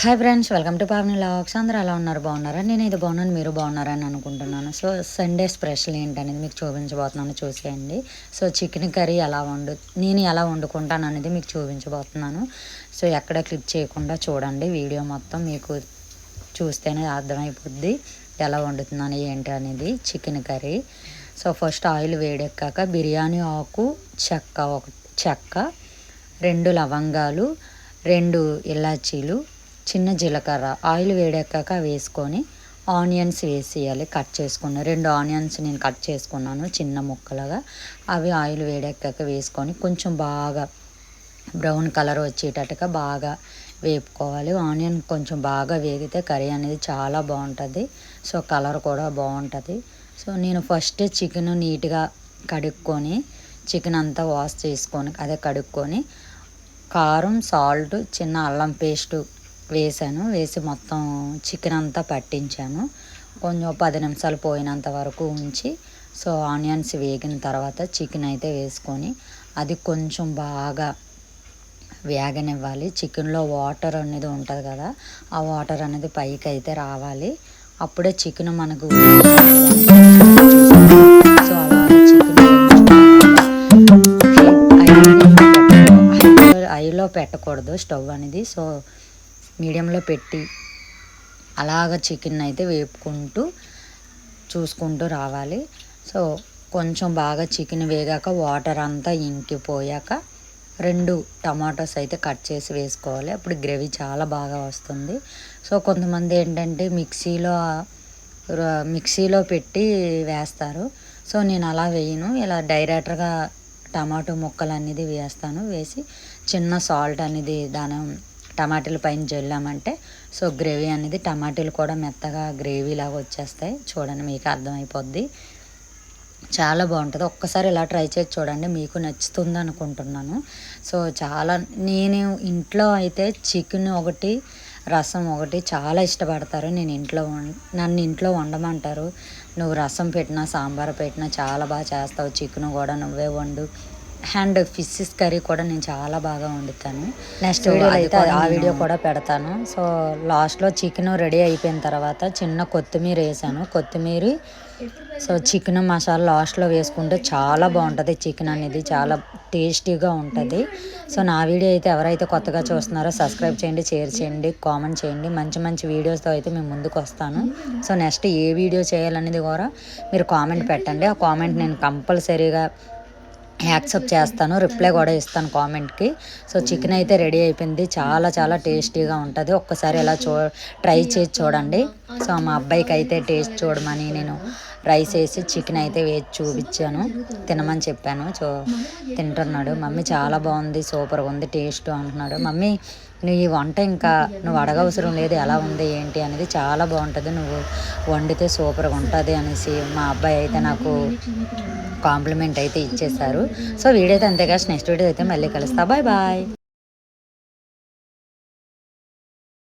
Hi friends welcome to Pavani lakhs అందరూ ఎలా ఉన్నారు? బాగున్నారా? నేను ఇది బాగున్నాను మీరు బాగున్నారని అనుకుంటున్నాను. సో సండే స్పెషల్ ఏంటనేది మీకు చూపించబోతున్నాను చూసేయండి. సో చికెన్ కర్రీ ఎలా వండు నేను ఎలా వండుకుంటాను అనేది మీకు చూపించబోతున్నాను. సో ఎక్కడ క్లిక్ చేయకుండా చూడండి. వీడియో మొత్తం మీకు చూస్తేనే అర్థమైపోద్ది ఎలా వండుతున్నాను ఏంటి అనేది chicken curry so first oil వేడెక్కాక బిర్యానీ ఆకు చెక్క ఒక చెక్క రెండు లవంగాలు రెండు ఇలాచీలు చిన్న జీలకర్ర ఆయిల్ వేడెక్కాక వేసుకొని ఆనియన్స్ వేసేయాలి కట్ చేసుకున్న రెండు ఆనియన్స్ నేను కట్ చేసుకున్నాను చిన్న ముక్కలుగా. అవి ఆయిల్ వేడెక్కాక వేసుకొని కొంచెం బాగా బ్రౌన్ కలర్ వచ్చేటట్టుగా బాగా వేపుకోవాలి. ఆనియన్ కొంచెం బాగా వేగితే కర్రీ అనేది చాలా బాగుంటుంది. సో కలర్ కూడా బాగుంటుంది. సో నేను ఫస్ట్ చికెన్ నీట్గా కడుక్కొని చికెన్ అంతా వాష్ చేసుకొని అదే కడుక్కొని కారం సాల్ట్ చిన్న అల్లం పేస్టు వేసాను వేసి మొత్తం చికెన్ అంతా పట్టించాను. కొంచెం పది నిమిషాలు పోయినంత వరకు ఉంచి సో ఆనియన్స్ వేగిన తర్వాత చికెన్ అయితే వేసుకొని అది కొంచెం బాగా వేగనివ్వాలి. చికెన్లో వాటర్ అనేది ఉంటుంది కదా ఆ వాటర్ అనేది పైకి అయితే రావాలి. అప్పుడే చికెన్ మనకు సో అలా చికెన్ ఐలో పెట్టకూడదు స్టవ్ అనేది. సో మీడియంలో పెట్టి అలాగ చికెన్ అయితే వేపుకుంటూ చూసుకుంటూ రావాలి. సో కొంచెం బాగా చికెన్ వేగాక వాటర్ అంతా ఇంకిపోయాక రెండు టమాటోస్ అయితే కట్ చేసి వేసుకోవాలి. అప్పుడు గ్రేవీ చాలా బాగా వస్తుంది. సో కొంతమంది ఏంటంటే మిక్సీలో మిక్సీలో పెట్టి వేస్తారు. సో నేను అలా వేయను. ఇలా డైరెక్ట్గా టమాటో ముక్కలు అనేది వేస్తాను. వేసి చిన్న సాల్ట్ అనేది దాని టమాటాల పైన జల్లామంటే సో గ్రేవీ అనేది టమాటాలు కూడా మెత్తగా గ్రేవీ లాగా వచ్చేస్తాయి. చూడండి మీకు అర్థమైపోద్ది. చాలా బాగుంటుంది. ఒక్కసారి ఇలా ట్రై చేసి చూడండి మీకు నచ్చుతుంది అనుకుంటున్నాను. సో చాలా నేను ఇంట్లో అయితే చికెన్ ఒకటి రసం ఒకటి చాలా ఇష్టపడతారు. నేను ఇంట్లో నన్ను ఇంట్లో వండమంటారు. నువ్వు రసం పెట్టినా సాంబార్ పెట్టినా చాలా బాగా చేస్తావు. చికెన్ కూడా నువ్వే వండు. అండ్ ఫిషెస్ కర్రీ కూడా నేను చాలా బాగా వండుతాను. నెక్స్ట్ వీడియో అయితే ఆ వీడియో కూడా పెడతాను. సో లాస్ట్లో చికెన్ రెడీ అయిపోయిన తర్వాత చిన్న కొత్తిమీర వేసాను. కొత్తిమీర సో చికెన్ మసాలా లాస్ట్లో వేసుకుంటే చాలా బాగుంటుంది చికెన్ అనేది. చాలా టేస్టీగా ఉంటుంది. సో నా వీడియో అయితే ఎవరైతే కొత్తగా చూస్తున్నారో సబ్స్క్రైబ్ చేయండి షేర్ చేయండి కామెంట్ చేయండి. మంచి మంచి వీడియోస్తో అయితే మేము ముందుకు వస్తాను. సో నెక్స్ట్ ఏ వీడియో చేయాలనేది కూడా మీరు కామెంట్ పెట్టండి. ఆ కామెంట్ నేను కంపల్సరీగా యాక్సెప్ట్ చేస్తాను రిప్లై కూడా ఇస్తాను కామెంట్కి. సో చికెన్ అయితే రెడీ అయిపోయింది చాలా చాలా టేస్టీగా ఉంటుంది. ఒక్కసారి ఇలా చూ ట్రై చేసి చూడండి. సో మా అబ్బాయికి అయితే టేస్ట్ చూడమని నేను రైస్ వేసి చికెన్ అయితే వేసి చూపించాను తినమని చెప్పాను. సో తింటున్నాడు. మమ్మీ చాలా బాగుంది సూపర్గా ఉంది టేస్ట్ అంటున్నాడు. మమ్మీ నువ్వు ఈ వంట ఇంకా నువ్వు అడగవసరం లేదు ఎలా ఉంది ఏంటి అనేది చాలా బాగుంటుంది. నువ్వు వండితే సూపర్గా ఉంటుంది అనేసి మా అబ్బాయి అయితే నాకు కాంప్లిమెంట్ అయితే ఇచ్చేసారు సో వీడియో అయితే అంతేగా నెక్స్ట్ వీడియో అయితే మళ్ళీ కలుస్తా. Bye bye